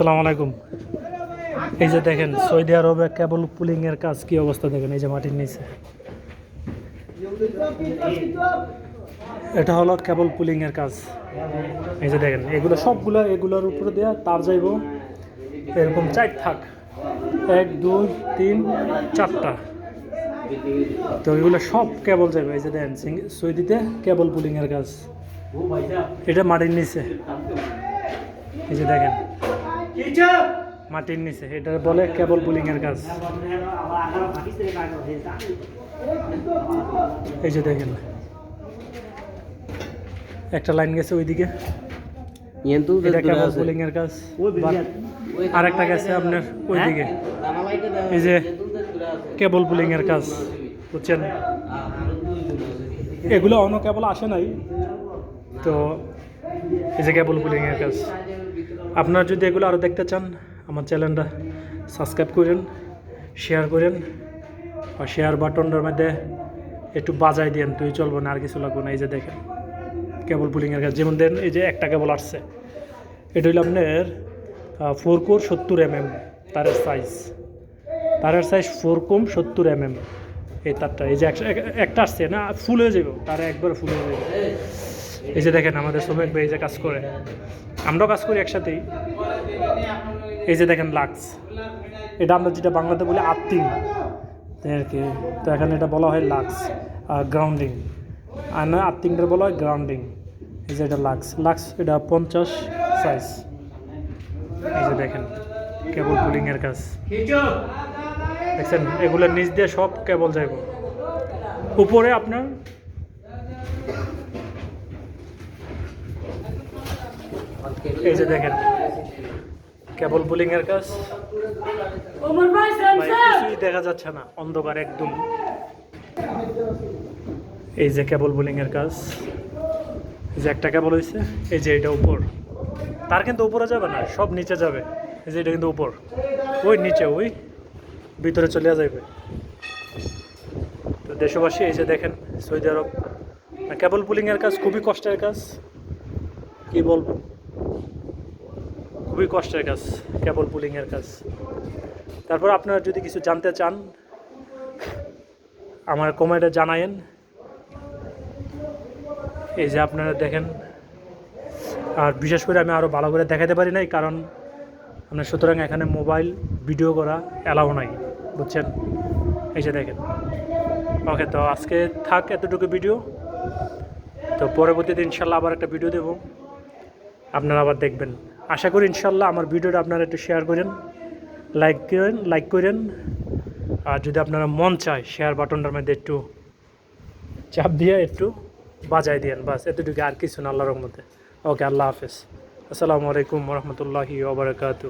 সালাম আলাইকুম। এই যে দেখেন, সৌদি আরবে কেবল পুলিং এর কাজ কি অবস্থা দেখেন, এই যে মাটির নিচে। এটা হলো কেবল পুলিং এর কাজ। এই যে দেখেন, এগুলো সবগুলো এগুলোর উপরে দেওয়া তার যাইব। এরকম চার থাক। এক, দুই, তিন, চারটা। তো এগুলো সব কেবল যাবে এই যে দেখেন সৌদিতে কেবল পুলিং এর কাজ। এটা মাটির নিচে। এই যে দেখেন মাটির নিচে এটা বলে কেবল পুলিং এর কাজ। এই যে দেখেন। একটা লাইন গেছে ওইদিকে। কিন্তু এটা কেবল পুলিং এর কাজ। আর একটা গেছে আপনার ওইদিকে। এই যে কেবল এর কাজ বুঝছেন? এগুলো অন্য কেবল আসে নাই। তো এই যে কেবল পুলিং এর কাজ। আপনারা যদি এগুলো আরও দেখতে চান, আমার চ্যানেলটা সাবস্ক্রাইব করেন শেয়ার করেন, আর শেয়ার বাটনটার মধ্যে একটু বাজাই দেন তুই চলবো না, আর কিছু লাগবে না। এই যে দেখেন কেবল পুলিংয়ের কাজ। যেমন দেন, এই যে একটা কেবল আসছে, এটা হইল আপনার ফোর কোর সত্তর এম এম তারের সাইজ তারের সাইজ ফোর কম সত্তর এম এম এই তারটা, এই যে একটা আসছে না ফুল হয়ে যাবে, তারা একবার ফুল হয়ে যাবে। এই যে দেখেন, আমাদের শ্রমিক ভাই যে কাজ করে। আমরাও কাজ করি একসাথেই। এই যে দেখেন লাক্স। এটা আমরা যেটা বাংলাতে বলি আত্মিং আর কি? তো এখানে এটা বলা হয় লাক্স গ্রাউন্ডিং। আর না আত্মিংটা বলা হয় গ্রাউন্ডিং। এই যে এটা লাক্স। লাক্স এটা পঞ্চাশ সাইজ এই যে দেখেন কেবল পুলিংয়ের কাজ। দেখছেন? এগুলোর নিচ দিয়ে সব কেবল যাইব। উপরে আপনার এই যে দেখেন কেবল পুলিং এর কাজ ভাই, কিছুই দেখা যাচ্ছে না অন্ধকার একদম। এই যে কেবল বোলিং এর কাজ যে একটা কেবল হয়েছে এই যে এটা উপর। তার কিন্তু উপরে যাবে না সব নিচে যাবে। এই যে এটা কিন্তু উপর। ওই নিচে ওই ভিতরে চলে যাবে তো দেশবাসী এই যে দেখেন সৌদি আরব। কেবল পুলিং এর কাজ খুবই কষ্টের কাজ। কি বলব? খুবই কষ্টের কাজ, কেবল পুলিংয়ের কাজ। তারপর আপনারা যদি কিছু জানতে চান, আমার কমেন্টে জানায়েন। এই যে আপনারা দেখেন, আর বিশেষ করে আমি আরও ভালো করে দেখাতে পারি নাই, কারণ আপনার সুতরাং এখানে মোবাইল, ভিডিও করা অ্যালাউ নাই, বুঝছেন? এই যে দেখেন। ওকে, তো আজকে থাক এতটুকু ভিডিও। তো পরবর্তীতে ইনশাল্লাহ আবার একটা ভিডিও দেবো। আপনারা আবার দেখবেন। আশা করি ইনশাল্লাহ আমার ভিডিওটা আপনারা একটু শেয়ার করেন লাইক করেন লাইক করেন। আর যদি আপনারা মন চায় শেয়ার বাটনটার মধ্যে একটু চাপ দিয়ে একটু বাজাই দিয়েন, বাস এতটুকু আর কিছু না, আল্লাহর মধ্যে ওকে, আল্লাহ হাফেজ। আসসালামু আলাইকুম রহমতুল্লাহি ওবরাকাতু